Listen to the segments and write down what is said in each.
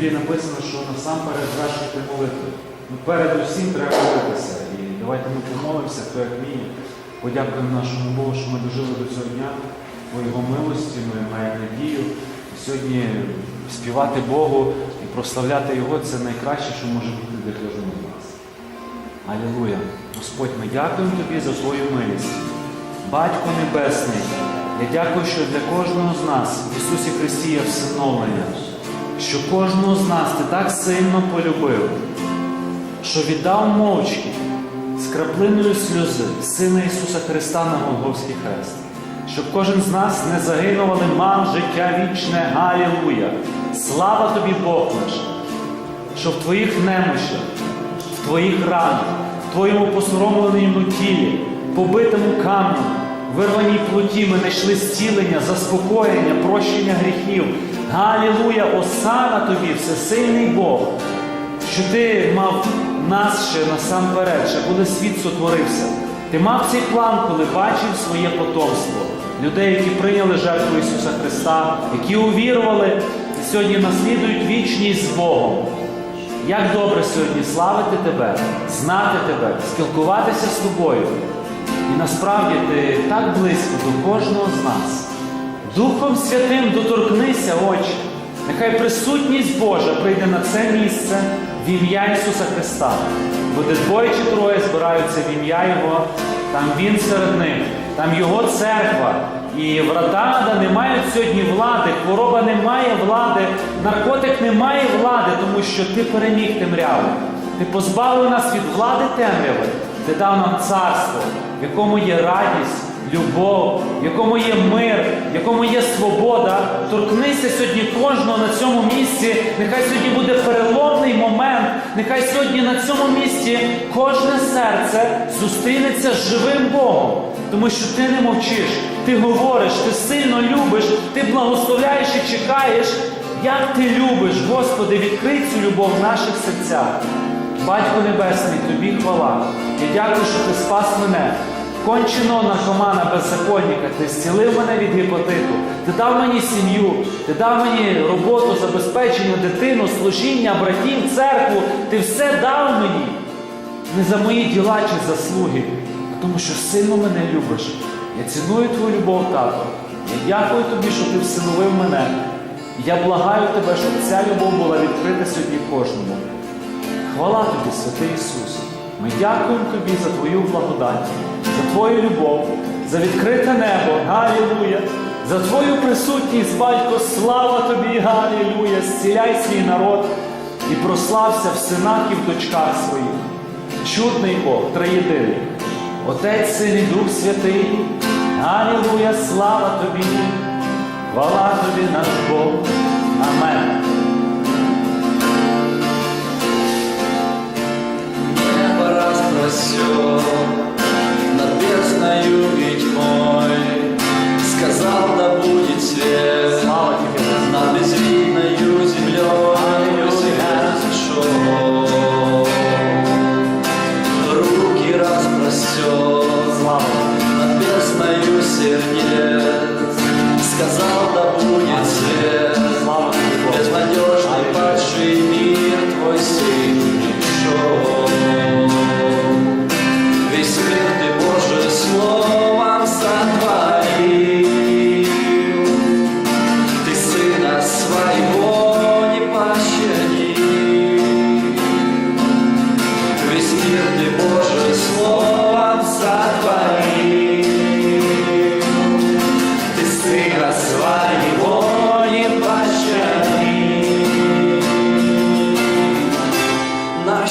Біблії написано, що насамперед звершуйте молитви. Ну, перед усім треба молитися. І давайте ми помолимося, хто як вміє. Подякуємо нашому Богу, що ми дожили до цього дня, по Його милості, ми маємо надію. І сьогодні співати Богу і прославляти Його це найкраще, що може бути для кожного з нас. Алілуя! Господь, ми дякуємо Тобі за Твою милість. Батько Небесний, я дякую, що для кожного з нас в Ісусі Христі є всиновлення, що кожного з нас Ти так сильно полюбив, що віддав мовчки з краплиною сльози Сина Ісуса Христа на Голгофський хрест, щоб кожен з нас не загинув, але мав життя вічне. Галілуя! Слава тобі, Бог наш! що в Твоїх немощах, в Твоїх ранах, в Твоєму посоромленому тілі, побитому камнем, вирваній плоті ми знайшли зцілення, заспокоєння, прощення гріхів. Галілуя! Осана тобі, всесильний Бог, що ти мав нас ще насамперед, ще коли світ сотворився. Ти мав цей план, коли бачив своє потомство, людей, які прийняли жертву Ісуса Христа, які увірували і сьогодні наслідують вічність з Богом. Як добре сьогодні славити тебе, знати тебе, спілкуватися з тобою. І насправді ти так близько до кожного з нас. Духом Святим доторкнися, Отче. Нехай присутність Божа прийде на це місце в ім'я Ісуса Христа. Бо де двоє чи троє збираються в ім'я Його, там Він серед них, там Його церква. І врата ада не мають сьогодні влади, хвороба не має влади, наркотик не має влади, тому що ти переміг темряву. Ти позбавив нас від влади темряви, ти дав нам царство, в якому є радість, любов, в якому є мир, в якому є свобода. Торкнися сьогодні кожного на цьому місці. Нехай сьогодні буде переломний момент. Нехай сьогодні на цьому місці кожне серце зустрінеться з живим Богом, тому що ти не мовчиш, ти говориш, ти сильно любиш, ти благословляєш і чекаєш. Як ти любиш, Господи, відкрий цю любов в наших серцях. Батько Небесний, тобі хвала. Я дякую, що ти спас мене. Конченого наркомана беззаконника, ти зцілив мене від гепатиту, ти дав мені сім'ю, ти дав мені роботу, забезпечення, дитину, служіння, братів, церкву. Ти все дав мені. Не за мої діла чи заслуги, а тому що сильно мене любиш. Я ціную твою любов, тато. Я дякую тобі, що ти всиновив мене. Я благаю тебе, щоб ця любов була відкрита сьогодні кожному. Хвала тобі, святий Ісус. Ми дякуємо тобі за твою благодать, за твою любов, за відкрите небо, Галілуя, за твою присутність, Батько, слава тобі, Галілуя, зціляй свій народ і прослався в синах і в дочках своїх. Чудний Бог, троєдиний, Отець, Син і Дух Святий, Галілуя, слава тобі, хвала тобі наш Бог. Амен. Небо распросет над знаю, ведь мой Сказал, да будет свет над безвидною землей Ушел, руки распростер Слава над бездною сердец Сказал,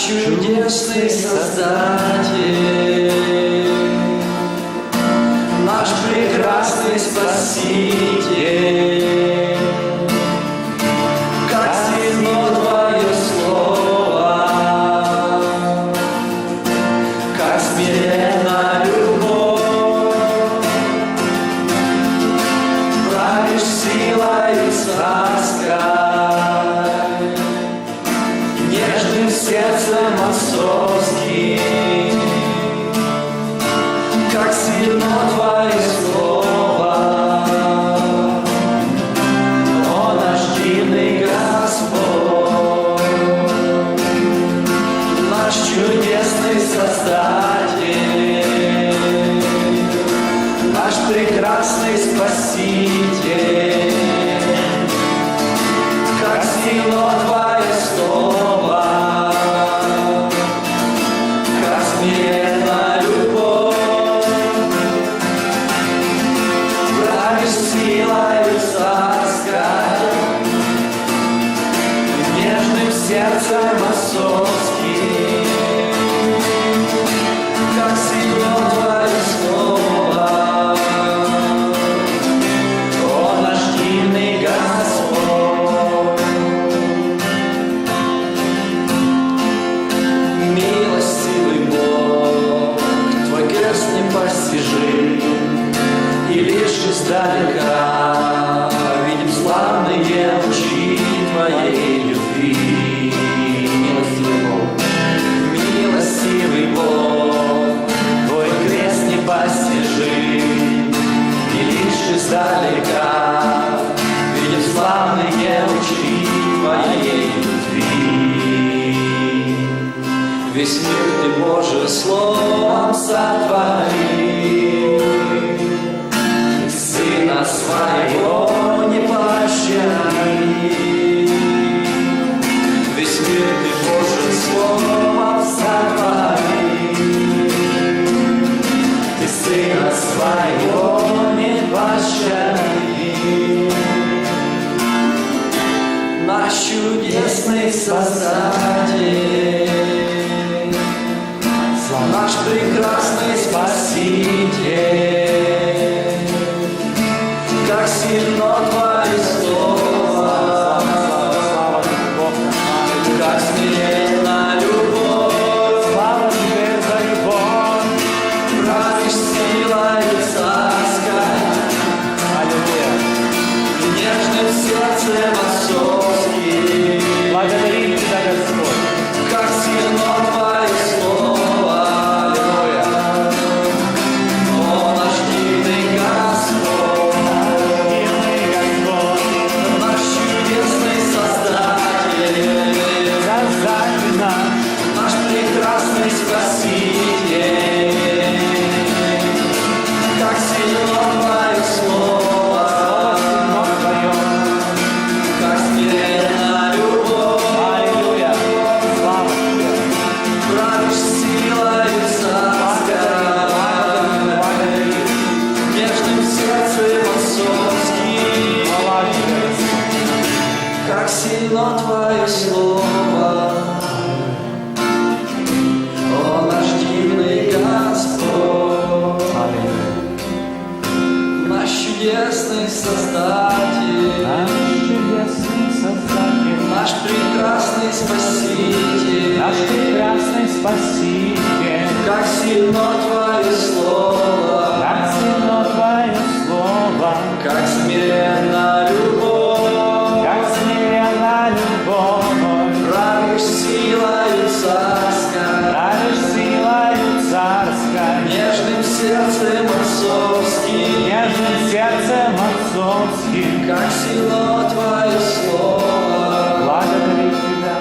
чудесный Создатель, наш прекрасный Спаситель, Oh. Боже, словом сотвори. Чудесный Создатель, Наш чудесный Создатель, наш прекрасный Спаситель, наш прекрасный Спаситель, как сильно Твое Слово, как сильно Твое Слово, как смиренна любовь, Как сильно Твое Слово, Благодарим Тебя.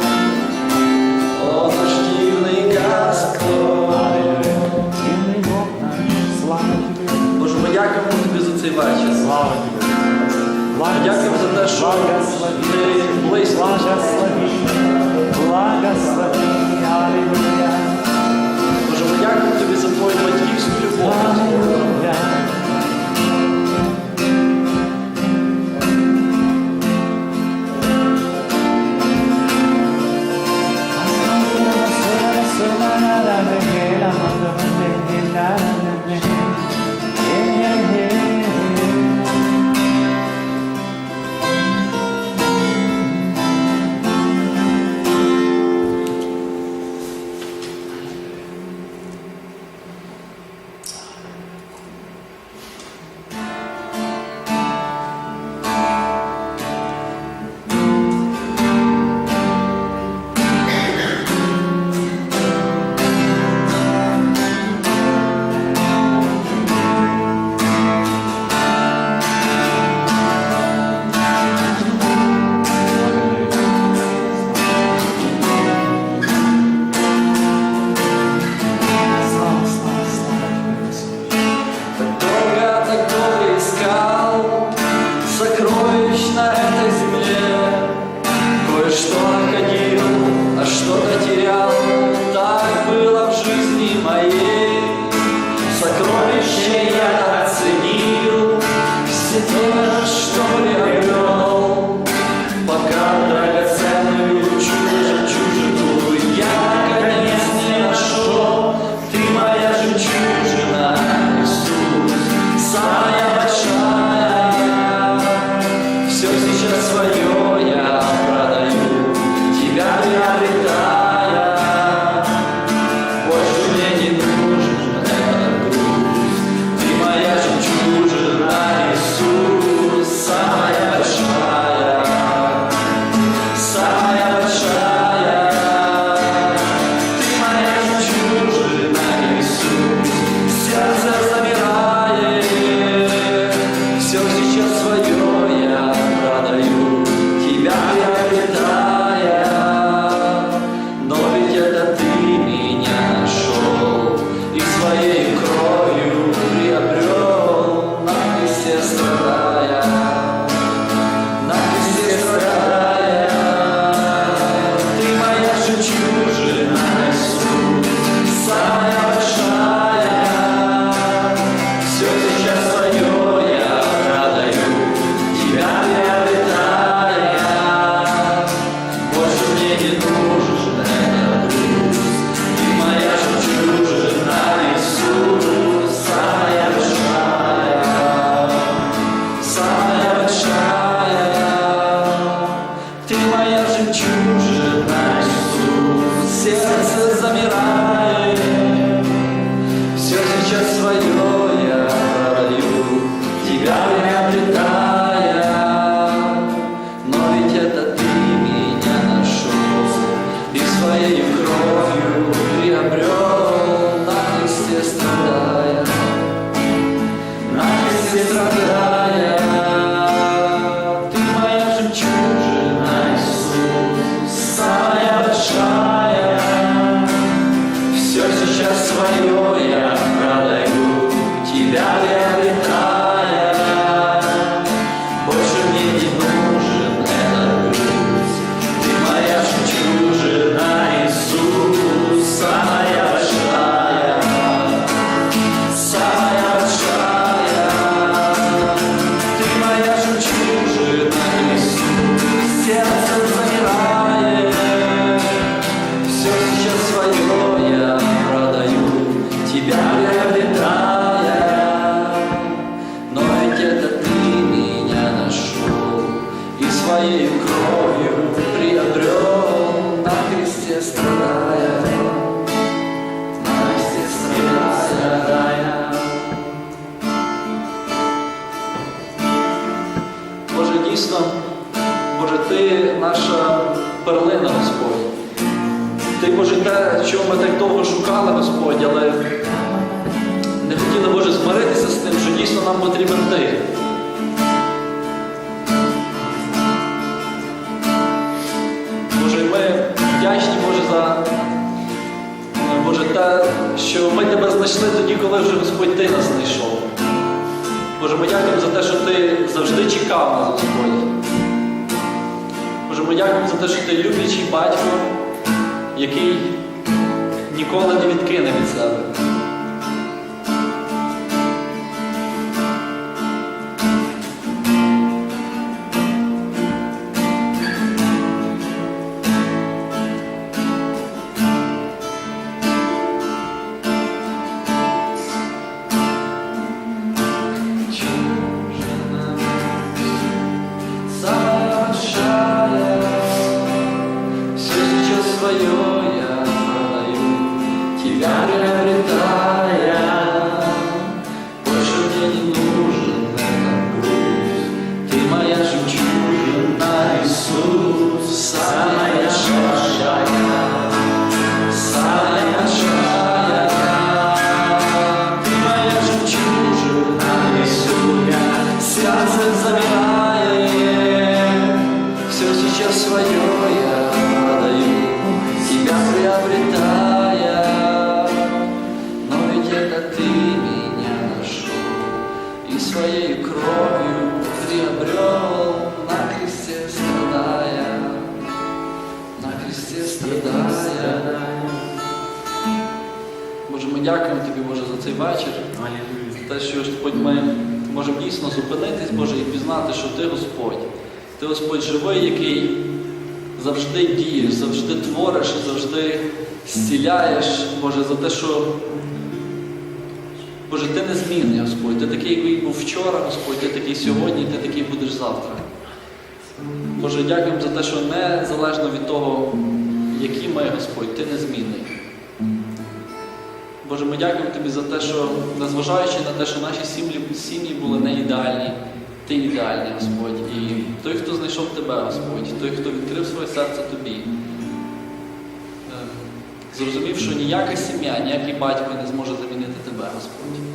о наш дивный Господь. Дивный Бог наш, слава Тебе. Боже, ми дякуємо Тобі за цей вечір. Слава Тебе. Дякуємо за те, що Благослови. ти близько. Благослови. Благослови. Аллилуйя. Боже, ми дякуємо Тобі за Твою батьківську любов. Sextas-feiras à. Senhor. Знайшли тоді, коли вже Господь Ти нас знайшов. Боже, ми дякуємо за те, що Ти завжди чекав нас, Господь. Боже, ми дякуємо за те, що Ти люблячий батько, який ніколи не відкине від себе. Боже, ми дякуємо тобі, Боже, за цей вечір. За те, що Господь, ми можемо дійсно зупинитись, Боже, і пізнати, що Ти Господь. Ти Господь живий, який завжди дієш, завжди твориш, завжди зціляєш, Боже, за те, що Боже, ти незмінний, Господь. Ти такий, який був вчора, Господь, ти такий сьогодні, ти такий будеш завтра. Боже, дякуємо за те, що незалежно від того, які ми, Господь, ти незмінний. Боже, ми дякуємо Тобі за те, що, незважаючи на те, що наші сім'ї, сім'ї були не ідеальні, Ти ідеальний, Господь. І той, хто знайшов Тебе, Господь, той, хто відкрив своє серце Тобі, е, зрозумів, що ніяка сім'я, ніякий батько не зможе замінити Тебе, Господь.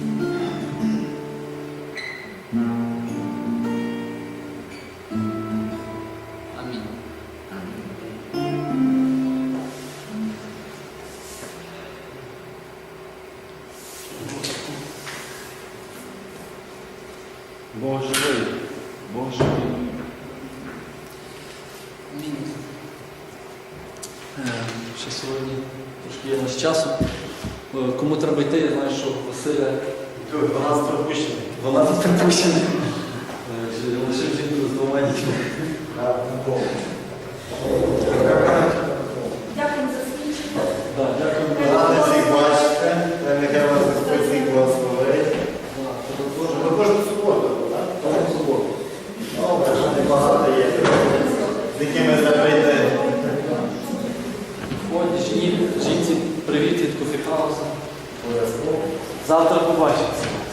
Ще сьогодні трошки є у нас часу. Е, Кому треба йти, я знаю, що Василя 12 пропущений. 12 припущений. Лишив жінку з двома дітьми. Дякую за свідчення. Да, Дякую. Ради всіх бачите. Нехай вас Господь благословить. Ви кожну суботу, так? Кожну суботу. Небагато є. З якими закрити. Жінці привіт від. Обов'язково. Завтра побачимося.